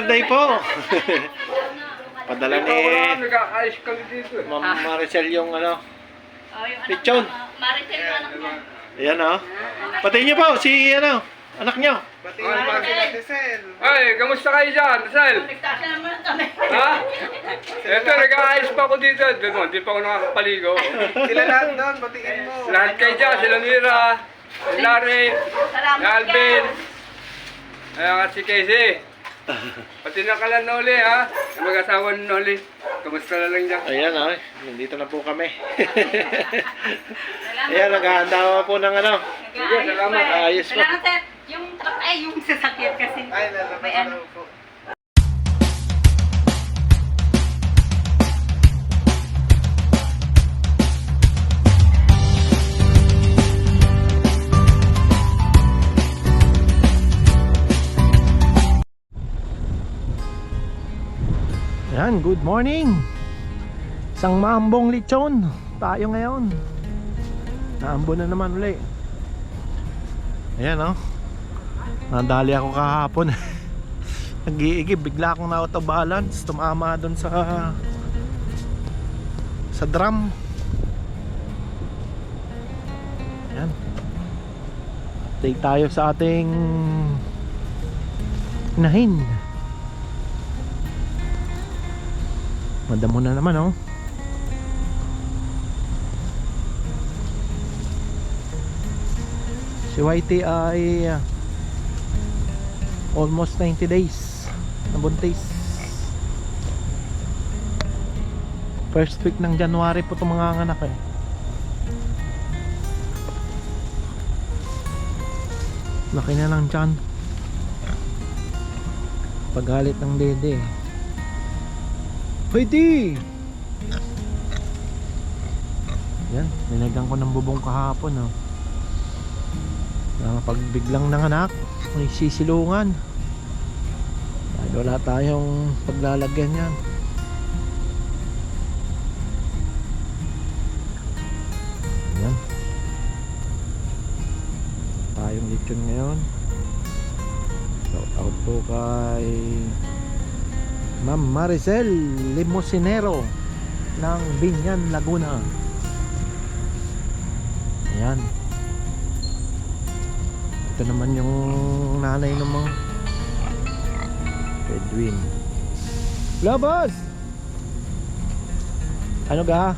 birthday po. Padala ni Nag-aayos kami dito eh. Ma'am Maricel yung ano. Oh, yung anak ah, Maritel yung anak mo. Ayan oh. Pati niyo po si ano, anak niyo. Batiin naman si Ate Sel. Ay, kamusta kayo dyan, Sel? Nagtasa naman kami. Ha? Ito, nag-aayos pa ako dito. Doon, hindi pa ako nakakapaligo. Sila lahat doon, batiin mo. Lahat kayo dyan, sila Mira, si Larry, si Alvin, ayan si Casey. Pati na kala Noli ha, yung mag-asawa ni Noli. Kamusta na lang dyan? Ayan oh, nandito na po kami. Ayan, naghahanda po ng ano. Sige, salamat. Ayos po. Salamat sir. Yung truck ay yung sasakyan kasi. Ay, lalabas May na ano. po. Ayan, good morning. Isang maambong lechon. Tayo ngayon. Naambo na naman uli. Ayan oh. Nadali ako kahapon. Nag-iigib, bigla akong na out of balance. Tumama doon sa sa drum. Ayan. Update tayo sa ating inahin. Madamo na naman oh. Si YT ay uh, almost 90 days na buntis. First week ng January po itong mga anak eh. Laki na lang dyan. Paghalit ng dede. Pwede! Yan, nilagyan ko ng bubong kahapon oh. Pag biglang nanganak, may sisilungan. Dahil wala tayong paglalagyan yan. Yan. Tayong lechon ngayon. Shout out po kay Ma'am Maricel Limosinero ng Binyan, Laguna. Ayan. Ito naman yung nanay ng mga Edwin. Labas! Ano ga?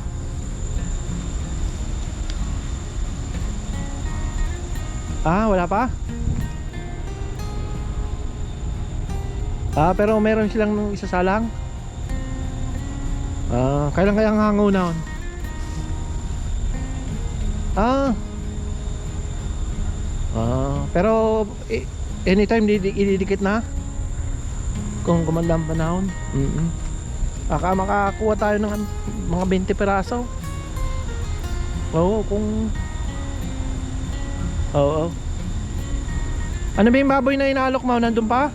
Ah, wala pa? Ah, pero meron silang nung isasalang? Ah, kailan kaya ang hangaw na on? Ah. Ah, pero eh, anytime didi- ididikit na? Kung kumanda ang panahon? Mm Aka makakuha tayo ng mga 20 peraso. Oo, kung Oo. Ano ba yung baboy na inaalok mo? Nandun pa?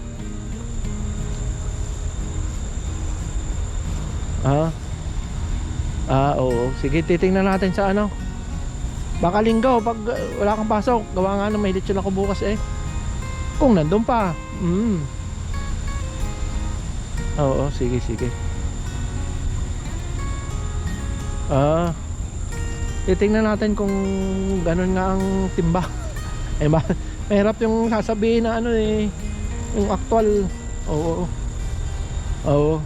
Ah. Ah, oo. Sige, titingnan natin sa ano. Baka linggo pag uh, wala kang pasok, gawa nga na may lechon ako bukas eh. Kung nandun pa. Mm. Oo, sige, sige. Ah. Titingnan natin kung ganun nga ang timba. Eh ba, mahirap yung sasabihin na ano eh, yung actual. Oo. Oo.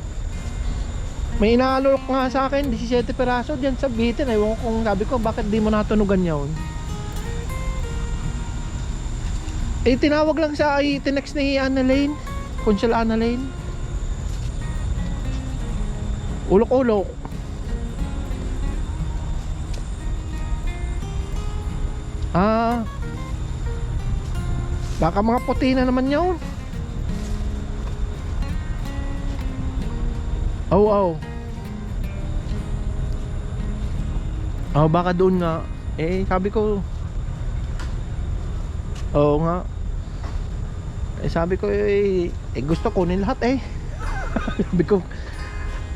May inaalok nga sa akin, 17 peraso diyan sa bitin. Ewan ko kung sabi ko, bakit di mo natunugan yun? Eh, tinawag lang sa ay tinext ni Anna Lane. Consul Anna Lane. Ulok-ulok. Ah. Baka mga puti na naman yun. Oh, oh. Oh, baka doon nga. Eh, sabi ko. Oo nga. Eh, sabi ko, eh, eh gusto kunin lahat eh. sabi ko,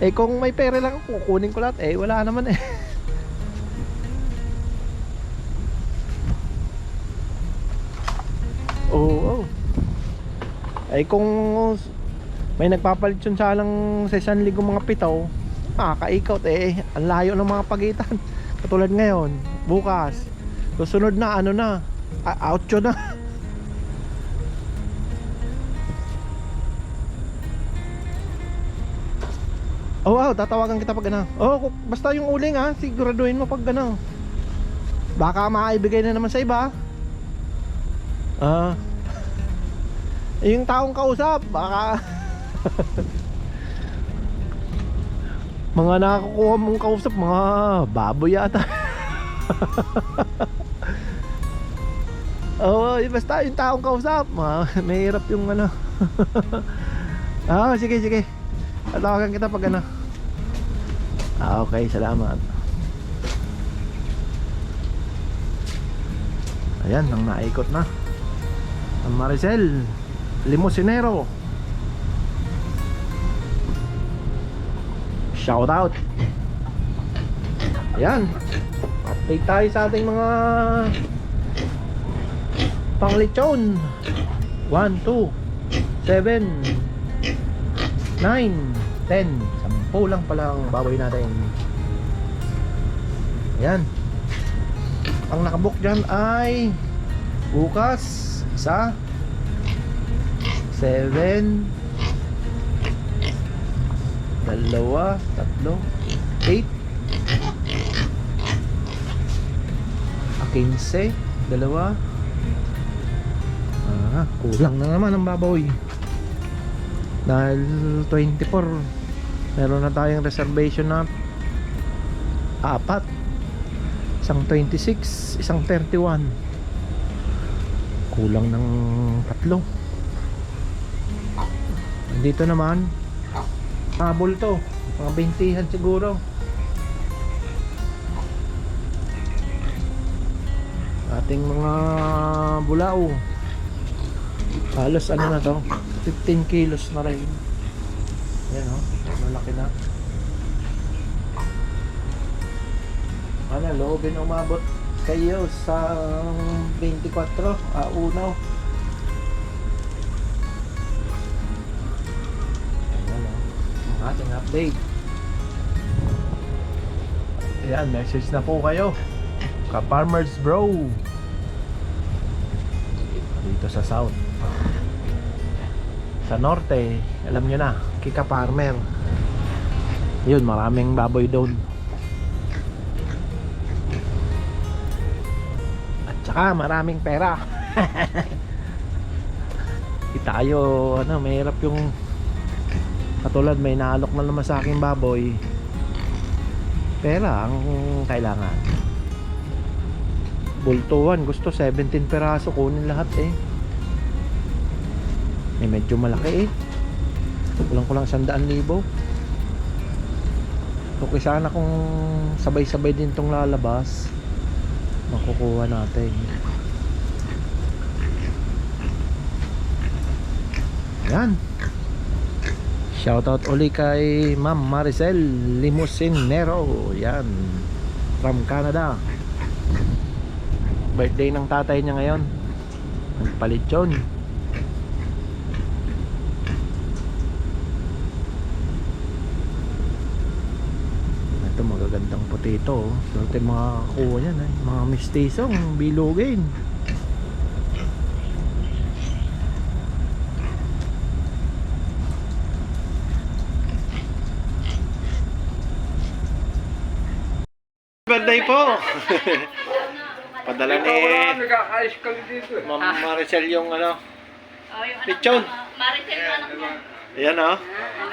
eh kung may pera lang ako, kukunin ko lahat. Eh, wala naman eh. Oo, oh, Eh kung May nagpapalit yun sa lang sa isang linggo mga pitaw. Makakaikot eh. Ang layo ng mga pagitan. Katulad ngayon, bukas. Susunod na ano na, outro na. Oh, wow, tatawagan kita pag ano. Oh, basta yung uling ha, siguraduhin mo pag ano. Baka maibigay na naman sa iba. Ah. yung taong kausap, baka mga nakakuha mong kausap, mga baboy yata. Oo, oh, basta yung taong kausap, mga, mahirap yung ano. ah, sige, sige. Tatawagan kita pag ano. Ah, okay, salamat. Ayan, nang naikot na. Ang Maricel, Limosinero. Shout out. Ayan. Update tayo sa ating mga panglechon. 1, 2, 7, 9, 10 Sampu lang pala ang baboy natin Ayan Ang nakabook dyan ay Bukas Isa 7 Dalawa Tatlo 8 15 Dalawa. Ah, kulang na naman ang baboy. Dahil 24 meron na tayong reservation na apat. Isang 26 isang 31 kulang ng tatlo. Dito naman habol to mga 20 siguro. Ating mga bulao. Halos ano na to? 15 kilos na rin. Yan o malaki na. Ano loobin umabot kayo sa 24 ah unaw ating update ayan message na po kayo ka farmers bro dito sa south sa norte, alam nyo na, Kika Farmer. Yun, maraming baboy doon. At saka maraming pera. Di tayo, ano, mahirap yung katulad may naalok na naman sa aking baboy. Pera ang kailangan. Bultuhan, gusto 17 peraso kunin lahat eh. Eh medyo malaki eh. Kulang kulang sandaan libo. Okay sana kung sabay-sabay din tong lalabas. Makukuha natin. Yan. Shoutout uli kay Ma'am Maricel Limosinero. Yan. From Canada. Birthday ng tatay niya ngayon. Nagpalit yun. Ito magagandang potato. Swerte mga kuha yan eh. Mga mistisong bilugin. Birthday po! Padala ni nag-aayos kami dito eh. Ma'am Maricel yung ano. Oh, yung anak Lechon. niya, Maritel yung anak niya. Ayan oh.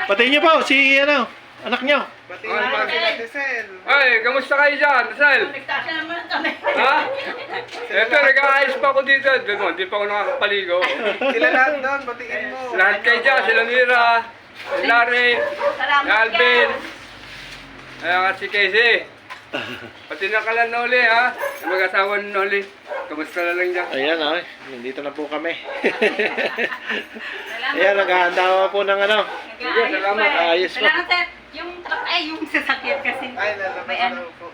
Pati niyo po si ano, anak niyo. Batiin mo kami natin, Ay, kamusta kayo dyan, Sal? Nagtasya naman kami. Ha? Ito, nag-aayos pa ako dito. Doon, Hindi pa ako nakakapaligo. Sila lahat doon, batiin mo. Lahat kayo dyan, sila Mira, si Larry, Salamat si Alvin, ka. ayan at si Casey. Pati na kala Noli ha, mag-asawa ni Noli. Kamusta na lang dyan? Ayan oh, nandito na po kami. Ayan, naghahanda po ng ano. Salamat. pa. Ayos pa. Salamat sir. Yung ay yung sasakyan kasi. Ay, may ano. po.